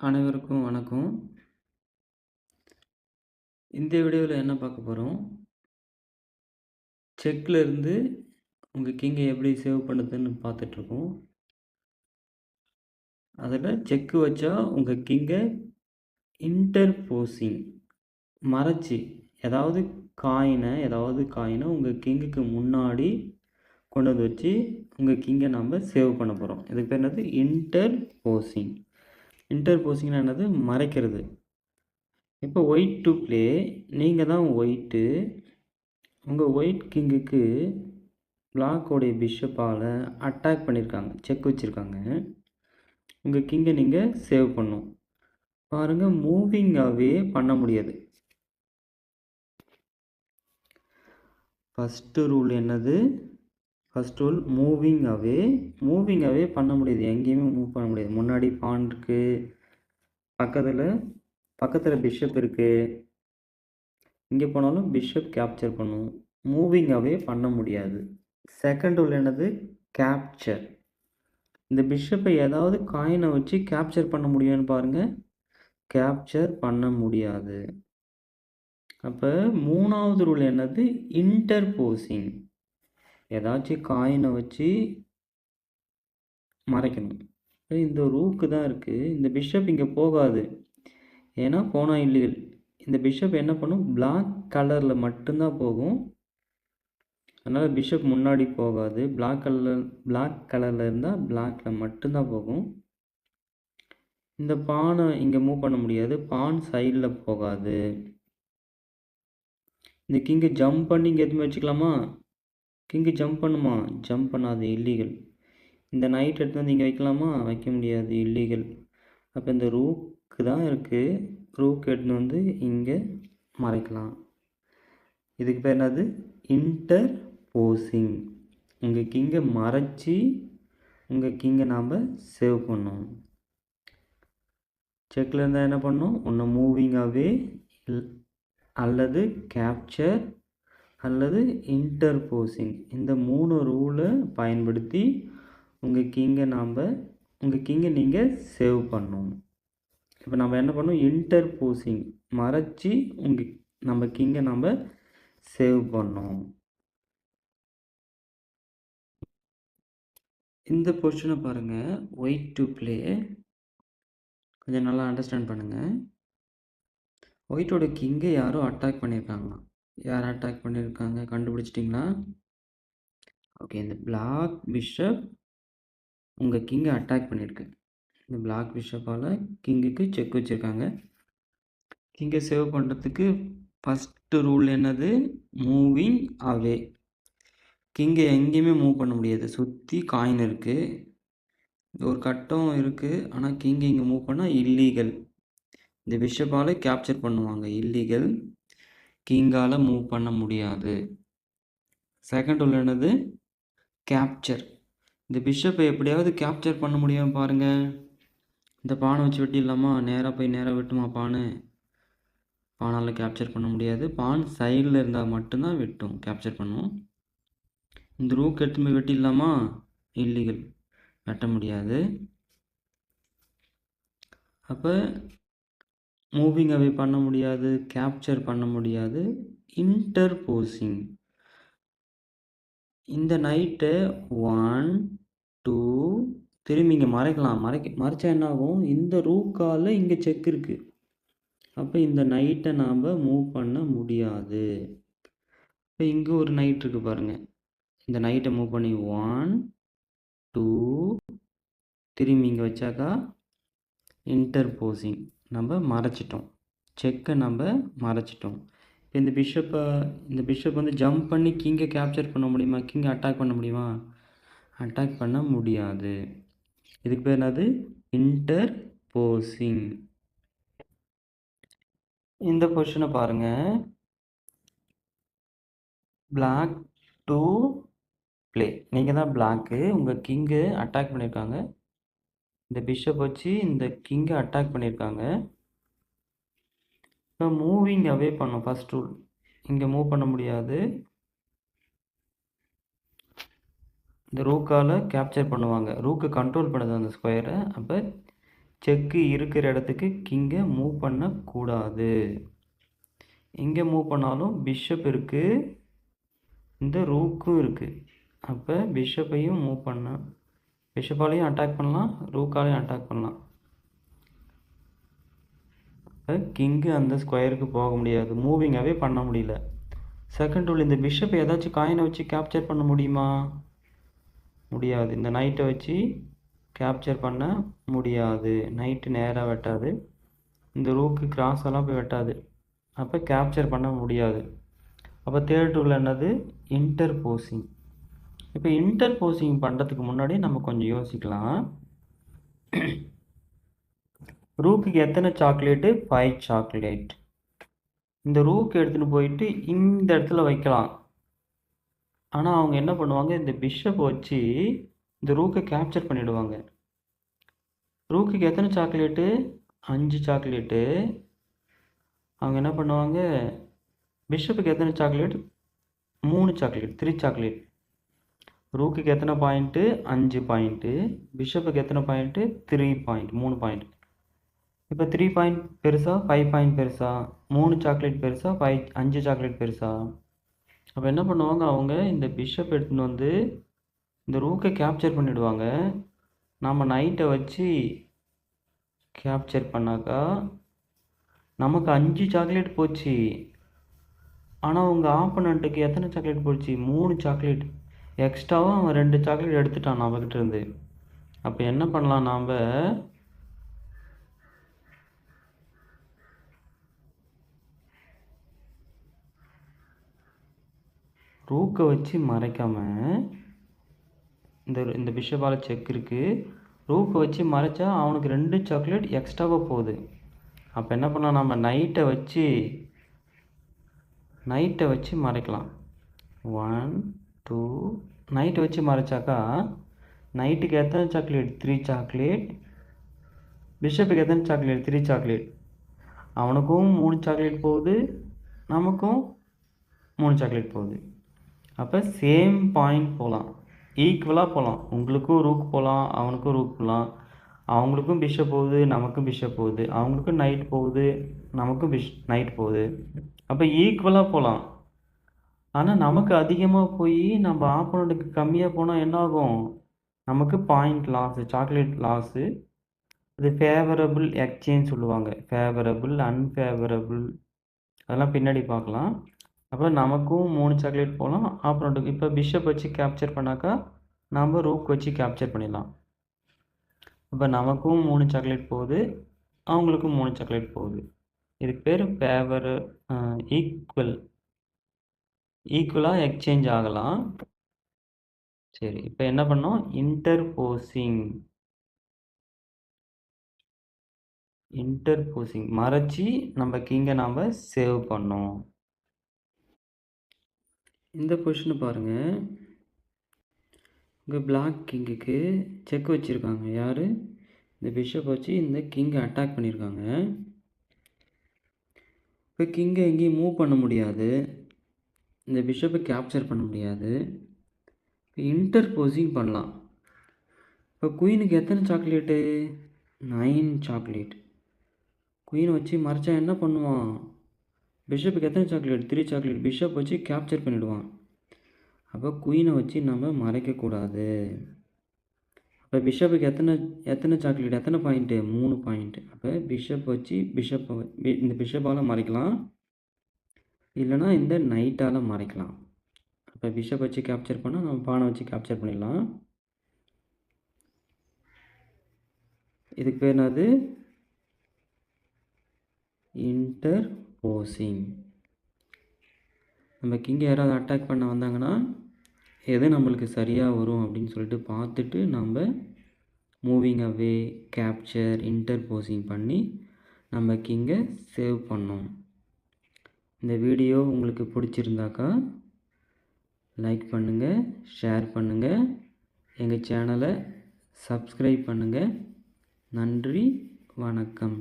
அனைவருக்கும் வணக்கம். இந்த வீடியோவில் என்ன பார்க்க போகிறோம் செக்கில் இருந்து உங்கள் கிங்கை எப்படி சேவ் பண்ணுதுன்னு பார்த்துட்ருக்கோம் அதில் செக்கு வச்சா உங்கள் கிங்கை இன்டர்போசிங் மறைச்சி ஏதாவது காயினை ஏதாவது காயினை உங்கள் கிங்குக்கு முன்னாடி கொண்டு வந்து வச்சு உங்கள் கிங்கை நம்ம சேவ் பண்ண போகிறோம் இதுக்கு பேர் என்னது? இன்டர்போசிங். இன்டர்போசிங்னா என்னது? மறைக்கிறது. இப்போ ஒயிட் டு ப்ளே நீங்கள் தான் ஒயிட்டு. உங்கள் ஒயிட் கிங்குக்கு பிளாக்கோடைய பிஷப்பால் அட்டாக் பண்ணியிருக்காங்க. செக் வச்சுருக்காங்க உங்கள் கிங்கை நீங்கள் சேவ் பண்ணும் பாருங்க மூவிங்காகவே பண்ண முடியாது. ஃபஸ்ட்டு ரூல் என்னது? First rule moving away. Moving away பண்ண முடியாது. எங்கேயுமே மூவ் பண்ண முடியாது. முன்னாடி பான் இருக்கு. பக்கத்தில் பக்கத்தில் பிஷப் இருக்குது இங்கே போனாலும் பிஷப் கேப்சர் பண்ணும். மூவிங் அவே பண்ண முடியாது. செகண்ட் ரூல் என்னது? கேப்சர். இந்த பிஷப்பை ஏதாவது காயினை வச்சு கேப்சர் பண்ண முடியும்னு பாருங்கள் கேப்சர் பண்ண முடியாது. அப்போ மூணாவது ரூல் என்னது? இன்டர்போசிங். ஏதாச்சும் காயினை வச்சு மறைக்கணும். இந்த ரூக்கு தான் இருக்குது இந்த பிஷப் இங்கே போகாது. ஏன்னா போனால் இல்லீகல். இந்த பிஷப் என்ன பண்ணும்? பிளாக் கலரில் மட்டும்தான் போகும். அதனால் பிஷப் முன்னாடி போகாது. பிளாக் கலர் பிளாக் கலரில் இருந்தால் பிளாக்கில் மட்டும்தான் போகும். இந்த பானை இங்கே மூவ் பண்ண முடியாது. பான் சைடில் போகாது. இந்த கிங்கை ஜம்ப் பண்ணி இங்கே எதுவுமே வச்சுக்கலாமா? கிங் ஜம்ப் பண்ணுமா? ஜம்ப் பண்ணாது. இல்லீகல். இந்த நைட் எடுத்து வந்து இங்கே வைக்கலாமா? வைக்க முடியாது. இல்லீகல். அப்போ இந்த ரூக்கு தான் இருக்குது ரூக் எடுத்துன்னு வந்து இங்கே மறைக்கலாம். இதுக்கு பேர் என்னது? இன்டர் போசிங் உங்கள் கிங்கை மறைச்சி உங்கள் கிங்கை நாம் சேவ் பண்ணோம் செக்கில் இருந்தால் என்ன பண்ணோம் ஒன்று மூவிங் அவே அல்லது கேப்சர் அல்லது இன்டர்போசிங். இந்த மூணு ரூலை பயன்படுத்தி உங்கள் கிங்கை நாம் உங்கள் கிங்கை நீங்கள் சேவ் பண்ணணும். இப்போ நம்ம என்ன பண்ணணும்? இன்டர்போசிங் மறைச்சி உங்கள் நம்ம கிங்கை நம்ம சேவ் பண்ணோம் இந்த பொசிஷனை பாருங்கள் ஒயிட் டு ப்ளே. கொஞ்சம் நல்லா அண்டர்ஸ்டாண்ட் பண்ணுங்கள் ஒயிட்டோட கிங்கை யாரும் அட்டாக் பண்ணியிருக்காங்களாம். யார் அட்டாக் பண்ணியிருக்காங்க? கண்டுபிடிச்சிட்டிங்களா ஓகே. இந்த பிளாக் பிஷப் உங்கள் கிங்கை அட்டாக் பண்ணியிருக்கு. இந்த பிளாக் பிஷப்பால் கிங்குக்கு செக் வச்சுருக்காங்க கிங்கை சேவ் பண்ணுறதுக்கு ஃபஸ்ட்டு ரூல் என்னது? Moving away. கிங்கை எங்கேயுமே மூவ் பண்ண முடியாது. சுற்றி காயின் இருக்குது ஒரு கட்டம் இருக்குது ஆனால் கிங்கை இங்கே மூவ் பண்ணால் இல்லீகல். இந்த பிஷப்பால் கேப்சர் பண்ணுவாங்க. இல்லீகல். கிங்கால் மூவ் பண்ண முடியாது. செகண்ட் ரூல் என்னது? கேப்சர். இந்த பிஷப்பை எப்படியாவது கேப்சர் பண்ண முடியாமல் பாருங்கள் இந்த பானை வச்சு வெட்டிடலாமா? நேராக போய் நேராக வெட்டுமா பானு? பானால் கேப்சர் பண்ண முடியாது. பான் சைடில் இருந்தால் மட்டும்தான் வெட்டும். கேப்சர் பண்ணும். இந்த ரூக் எடுத்துன்னு போய் வெட்டிடலாமா? இல்லீகல். வெட்ட முடியாது. அப்போ மூவிங் அவே பண்ண முடியாது. கேப்சர் பண்ண முடியாது. இன்டர்போசிங். இந்த நைட்டு ஒன் டூ திரும்பி இங்கே மறைக்கலாம். மறைக்க மறைச்சா என்ன ஆகும்? இந்த ரூக்கால இங்கே செக் இருக்குது அப்போ இந்த நைட்டை நாம் மூவ் பண்ண முடியாது. இப்போ இங்கே ஒரு நைட் இருக்குது பாருங்கள் இந்த நைட்டை மூவ் பண்ணி 1, 2 திரும்பி இங்கே வச்சாக்கா இன்டர்போசிங். நம்ம மறைச்சிட்டோம். செக்கை நம்ம மறைச்சிட்டோம். இப்போ இந்த பிஷப்பை இந்த பிஷப் வந்து ஜம்ப் பண்ணி கிங்கை கேப்சர் பண்ண முடியுமா? கிங்கை அட்டாக் பண்ண முடியுமா? அட்டாக் பண்ண முடியாது. இதுக்கு பேர் என்னது? இன்டர் போசிங் இந்த பொசிஷன பாருங்கள் பிளாக் டூ ப்ளே. நீங்கள் தான் பிளாக்கு. உங்கள் கிங்கு அட்டாக் பண்ணியிருக்காங்க. இந்த பிஷப் வச்சு இந்த கிங்கை அட்டாக் பண்ணியிருக்காங்க. இப்போ மூவிங் அவே பண்ணணும் ஃபஸ்ட் ரூல். இங்கே மூவ் பண்ண முடியாது. இந்த ரூக்கால் கேப்சர் பண்ணுவாங்க. ரூக்கு கண்ட்ரோல் பண்ணுது அந்த ஸ்கொயரை அப்போ செக்கு இருக்கிற இடத்துக்கு கிங்கை மூவ் பண்ணக்கூடாது எங்கே மூவ் பண்ணாலும் பிஷப் இருக்குது இந்த ரூக்கும் இருக்குது அப்போ பிஷப்பையும் மூவ் பண்ண பிஷப்பாலையும் அட்டாக் பண்ணலாம் ரூக்காலையும் அட்டாக் பண்ணலாம். கிங்கு அந்த ஸ்கொயருக்கு போக முடியாது மூவிங்காகவே பண்ண முடியல. செகண்ட் ரூல் இந்த பிஷப் ஏதாச்சும் காயினை வச்சு கேப்சர் பண்ண முடியுமா? முடியாது. இந்த நைட்டை வச்சு கேப்சர் பண்ண முடியாது. நைட்டு நேராக வெட்டாது. இந்த ரூக்கு கிராஸ் எல்லாம் போய் வெட்டாது. அப்போ கேப்சர் பண்ண முடியாது. அப்போ தேர்ட் ரூல் என்னது? இன்டர் போசிங் இப்போ இன்டர்போசிங் பண்ணுறதுக்கு முன்னாடி நம்ம கொஞ்சம் யோசிக்கலாம். ரூக்கு எத்தனை சாக்லேட்டு ஃபைவ் சாக்லேட் இந்த ரூக்கு எடுத்துகிட்டு போயிட்டு இந்த இடத்துல வைக்கலாம். ஆனால் அவங்க என்ன பண்ணுவாங்க? இந்த பிஷப் வச்சு இந்த ரூக்கை கேப்சர் பண்ணிவிடுவாங்க ரூக்குக்கு எத்தனை சாக்லேட்டு அஞ்சு சாக்லேட்டு அவங்க என்ன பண்ணுவாங்க? பிஷப்புக்கு எத்தனை சாக்லேட் மூணு சாக்லேட் த்ரீ சாக்லேட் ரூக்குக்கு எத்தனை பாயிண்ட்டு அஞ்சு பாயிண்ட்டு பிஷப்புக்கு எத்தனை பாயிண்ட்டு த்ரீ பாயிண்ட் மூணு பாயிண்ட் இப்போ த்ரீ பாயிண்ட் பெருசா? ஃபைவ் பாயிண்ட் பெருசா? மூணு சாக்லேட் பெருசா? ஃபைவ் அஞ்சு சாக்லேட் பெருசா? அப்போ என்ன பண்ணுவாங்க அவங்க? இந்த பிஷப் எடுத்துன்னு வந்து இந்த ரூக்கை கேப்சர் பண்ணிவிடுவாங்க நம்ம நைட்டை வச்சு கேப்சர் பண்ணாக்கா நமக்கு அஞ்சு சாக்லேட் போச்சு. ஆனால் உங்கள் ஆப்பனண்ட்டுக்கு எத்தனை சாக்லேட் போச்சு? மூணு சாக்லேட் எக்ஸ்ட்ராவாக அவன் ரெண்டு சாக்லேட் எடுத்துட்டான் நம்மக்கிட்ட இருந்து. அப்போ என்ன பண்ணலாம் நாம்? ரூக்கை வச்சு மறைக்காமல் இந்த இந்த பிஷப்பால் செக் இருக்குது ரூக்கை வச்சு மறைச்சா அவனுக்கு ரெண்டு சாக்லேட் எக்ஸ்ட்ராவாக போகுது. அப்போ என்ன பண்ணலாம் நம்ம நைட்டை வச்சு நைட்டை வச்சு மறைக்கலாம். ஒன் டூ நைட்டு வச்சு மறைச்சாக்கா நைட்டுக்கு எத்தனை சாக்லேட் த்ரீ சாக்லேட் பிஷப்புக்கு எத்தனை சாக்லேட் த்ரீ சாக்லேட் அவனுக்கும் மூணு சாக்லேட் போகுது நமக்கும் மூணு சாக்லேட் போகுது. அப்போ சேம் பாயிண்ட் போகலாம் ஈக்குவலாக போகலாம் உங்களுக்கும் ரூக் போகலாம் அவனுக்கும் ரூக் போகலாம் அவங்களுக்கும் பிஷப் போகுது நமக்கும் பிஷப் போகுது. அவங்களுக்கும் நைட் போகுது நமக்கும் பிஷ் நைட் போகுது. அப்போ ஈக்குவலாக போகலாம் ஆனால் நமக்கு அதிகமாக போய் நம்ம ஆப்போனண்ட்டுக்கு கம்மியாக போனால் என்ன ஆகும் நமக்கு பாயிண்ட் லாஸு சாக்லேட் லாஸு அது ஃபேவரபிள் எக்ஸ்சேஞ்ச் சொல்லுவாங்க. ஃபேவரபிள் அன்ஃபேவரபிள் அதெல்லாம் பின்னாடி பார்க்கலாம். அப்போ நமக்கும் மூணு சாக்லேட் போகலாம் ஆப்போனண்ட்டுக்கு இப்போ பிஷப் வச்சு கேப்சர் பண்ணாக்கா நம்ம ரூக் வச்சு கேப்சர் பண்ணிடலாம். இப்போ நமக்கும் மூணு சாக்லேட் போகுது. அவங்களுக்கும் மூணு சாக்லேட் போகுது. இதுக்கு பேர் ஃபேவர் ஈக்குவல் ஈக்குவலாக எக்ஸ்சேஞ்ச் ஆகலாம். சரி இப்போ என்ன பண்ணோம்? இன்டர்போசிங் இன்டர்போசிங் மறைச்சி நம்ம கிங்கை நாம் சேவ் பண்ணோம். இந்த பொசிஷனை பாருங்கள் இங்கே பிளாக் கிங்குக்கு செக் வச்சுருக்காங்க. யார்? இந்த பிஷப் வச்சு இந்த கிங்கை அட்டாக் பண்ணியிருக்காங்க இப்போ கிங்கை எங்கேயும் மூவ் பண்ண முடியாது. இந்த பிஷப்பை கேப்சர் பண்ண முடியாது. இப்போ இன்டர்போசிங் பண்ணலாம். இப்போ குயினுக்கு எத்தனை சாக்லேட்டு நைன் சாக்லேட் குயினை வச்சு மறைச்சா என்ன பண்ணுவான்? பிஷப்புக்கு எத்தனை சாக்லேட் த்ரீ சாக்லேட் பிஷப் வச்சு கேப்சர் பண்ணிவிடுவான் அப்போ குயினை வச்சு நம்ம மறைக்கக்கூடாது அப்போ பிஷப்புக்கு எத்தனை எத்தனை சாக்லேட் எத்தனை பாயிண்ட்டு மூணு பாயிண்ட்டு அப்போ பிஷப் வச்சு பிஷப்பை இந்த பிஷப்பால் மறைக்கலாம். இல்லைனா இந்த நைட்டால் மறைக்கலாம். இப்போ பிஷப் வச்சு கேப்சர் பண்ணால் நம்ம பானை வச்சு கேப்சர் பண்ணிடலாம். இதுக்கு பேர் என்னது? இன்டர் போசிங் நம்ம கிங்க யாராவது அட்டாக் பண்ண வந்தாங்கன்னா எது நம்மளுக்கு சரியாக வரும் அப்படின்னு சொல்லிட்டு பார்த்துட்டு நம்ம moving away capture interposing பண்ணி நம்ம கிங்கை சேவ் பண்ணோம் இந்த வீடியோ உங்களுக்கு பிடிச்சிருந்தாக்கா லைக் பண்ணுங்கள் ஷேர் பண்ணுங்கள் எங்கள் சேனலை சப்ஸ்கிரைப் பண்ணுங்கள் நன்றி வணக்கம்.